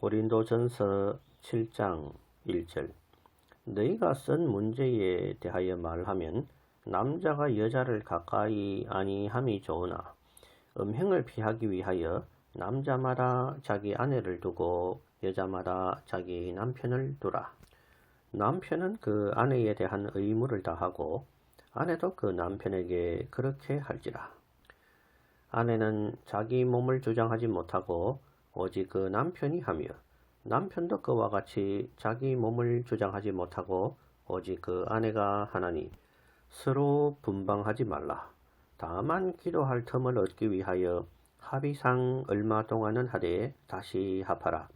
고린도전서 7장 1절 너희가 쓴 문제에 대하여 말하면 남자가 여자를 가까이 아니함이 좋으나 음행을 피하기 위하여 남자마다 자기 아내를 두고 여자마다 자기 남편을 두라. 남편은 그 아내에 대한 의무를 다하고 아내도 그 남편에게 그렇게 할지라. 아내는 자기 몸을 주장하지 못하고 오직 그 남편이 하며 남편도 그와 같이 자기 몸을 주장하지 못하고 오직 그 아내가 하나니 서로 분방하지 말라. 다만 기도할 틈을 얻기 위하여 합의상 얼마 동안은 하되 다시 합하라.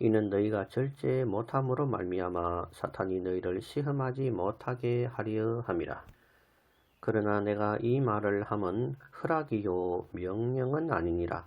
이는 너희가 절제 못함으로 말미암아 사탄이 너희를 시험하지 못하게 하려 함이라. 그러나 내가 이 말을 함은 허락이요 명령은 아니니라.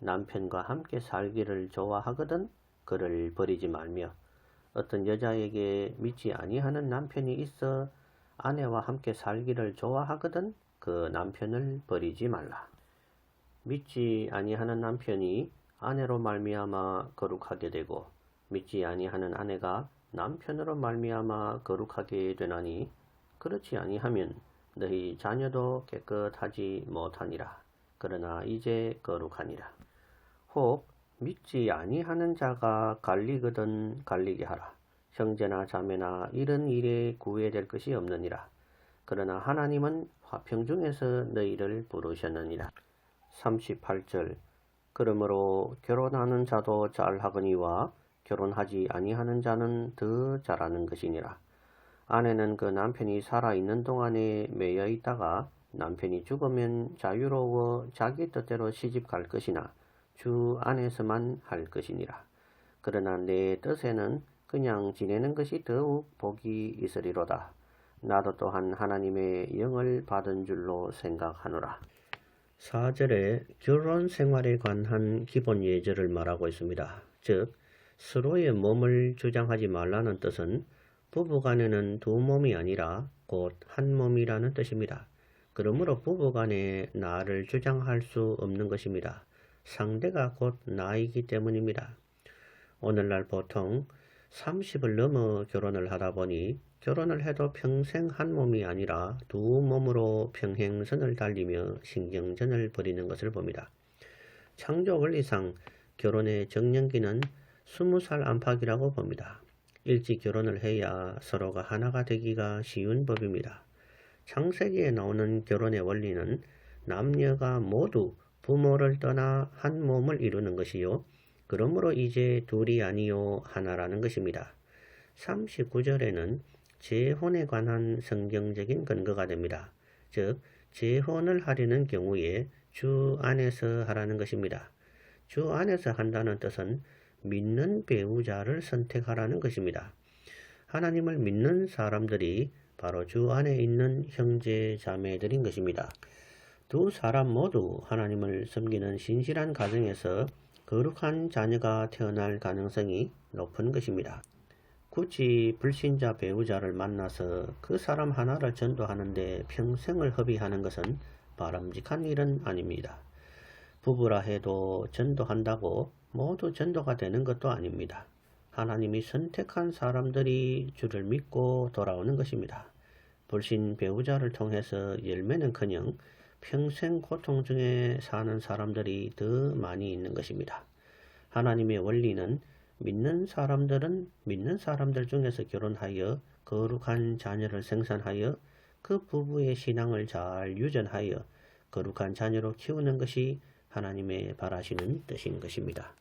남편과 함께 살기를 좋아하거든 그를 버리지 말며 어떤 여자에게 믿지 아니하는 남편이 있어 아내와 함께 살기를 좋아하거든 그 남편을 버리지 말라. 믿지 아니하는 남편이 아내로 말미암아 거룩하게 되고 믿지 아니하는 아내가 남편으로 말미암아 거룩하게 되나니 그렇지 아니하면 너희 자녀도 깨끗하지 못하니라. 그러나 이제 거룩하니라. 혹 믿지 아니하는 자가 갈리거든 갈리게 하라. 형제나 자매나 이런 일에 구애될 것이 없느니라. 그러나 하나님은 화평 중에서 너희를 부르셨느니라. 38절 그러므로 결혼하는 자도 잘하거니와 결혼하지 아니하는 자는 더 잘하는 것이니라. 아내는 그 남편이 살아있는 동안에 매여 있다가 남편이 죽으면 자유로워 자기 뜻대로 시집 갈 것이나 주 안에서만 할 것이니라. 그러나 내 뜻에는 그냥 지내는 것이 더욱 복이 있으리로다. 나도 또한 하나님의 영을 받은 줄로 생각하노라. 4절에 결혼 생활에 관한 기본 예절을 말하고 있습니다. 즉, 서로의 몸을 주장하지 말라는 뜻은 부부간에는 두 몸이 아니라 곧 한 몸이라는 뜻입니다. 그러므로 부부간에 나를 주장할 수 없는 것입니다. 상대가 곧 나이기 때문입니다. 오늘날 보통 30을 넘어 결혼을 하다 보니 결혼을 해도 평생 한 몸이 아니라 두 몸으로 평행선을 달리며 신경전을 벌이는 것을 봅니다. 창조 원리상 결혼의 정년기는 20살 안팎이라고 봅니다. 일찍 결혼을 해야 서로가 하나가 되기가 쉬운 법입니다. 창세기에 나오는 결혼의 원리는 남녀가 모두 부모를 떠나 한 몸을 이루는 것이요. 그러므로 이제 둘이 아니요 하나라는 것입니다. 39절에는 재혼에 관한 성경적인 근거가 됩니다. 즉, 재혼을 하려는 경우에 주 안에서 하라는 것입니다. 주 안에서 한다는 뜻은 믿는 배우자를 선택하라는 것입니다. 하나님을 믿는 사람들이 바로 주 안에 있는 형제 자매들인 것입니다. 두 사람 모두 하나님을 섬기는 신실한 가정에서 거룩한 자녀가 태어날 가능성이 높은 것입니다. 굳이 불신자 배우자를 만나서 그 사람 하나를 전도하는데 평생을 허비하는 것은 바람직한 일은 아닙니다. 부부라 해도 전도한다고 모두 전도가 되는 것도 아닙니다. 하나님이 선택한 사람들이 주를 믿고 돌아오는 것입니다. 불신 배우자를 통해서 열매는커녕 평생 고통 중에 사는 사람들이 더 많이 있는 것입니다. 하나님의 원리는 믿는 사람들은 믿는 사람들 중에서 결혼하여 거룩한 자녀를 생산하여 그 부부의 신앙을 잘 유전하여 거룩한 자녀로 키우는 것이 하나님의 바라시는 뜻인 것입니다.